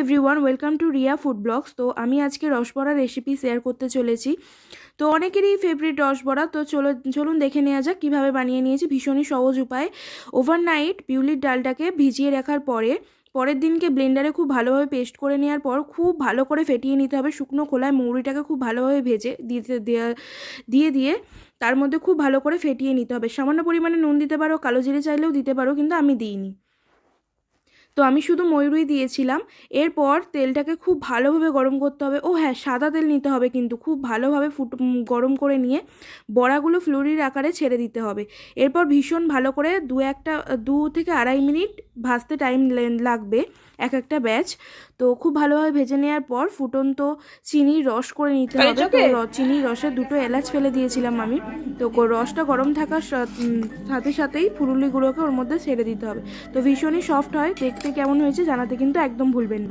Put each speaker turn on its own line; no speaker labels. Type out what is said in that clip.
Everyone welcome to Riya food blogs তো আমি আজকে রসবড়া রেসিপি শেয়ার করতে চলেছি। তো অনেকেরই ফেভারিট রসবড়া। তো চলো, চলুন দেখে নেওয়া যাক কীভাবে বানিয়ে নিয়েছি। ভীষণই সহজ উপায়। ওভারনাইট বিউলির ডালটাকে ভিজিয়ে রাখার পরে, পরের দিনকে ব্লেন্ডারে খুব ভালোভাবে পেস্ট করে নেওয়ার পর, খুব ভালো করে ফেটিয়ে নিতে হবে। শুকনো খোলায় মৌরিটাকে খুব ভালোভাবে ভেজে দিতে দিয়ে দিয়ে তার মধ্যে খুব ভালো করে ফেটিয়ে নিতে হবে। সামান্য পরিমাণে নুন দিতে পারো, কালো জিরে চাইলেও দিতে পারো, কিন্তু আমি দিইনি। তো আমি শুধু ময়ূরই দিয়েছিলাম। এরপর তেলটাকে খুব ভালোভাবে গরম করতে হবে। ও হ্যাঁ সাদা তেল নিতে হবে কিন্তু খুব ভালোভাবে ফুট গরম করে নিয়ে বড়াগুলো ফ্লুরির আকারে ছেড়ে দিতে হবে। এরপর ভীষণ ভালো করে দু একটা, দু থেকে আড়াই মিনিট ভাজতে টাইম লাগবে এক একটা ব্যাচ তো খুব ভালোভাবে ভেজে নেওয়ার পর ফুটন্ত চিনির রস করে নিতে হবে। তো চিনির রসে দুটো এলাচ ফেলে দিয়েছিলাম আমি। তো রসটা গরম থাকার সাথে সাথেই ফুরুলিগুলোকে ওর মধ্যে ছেড়ে দিতে হবে। তো ভীষণই সফট হয় দেখতে কেমন হয়েছে জানাতে কিন্তু একদম ভুলবেন।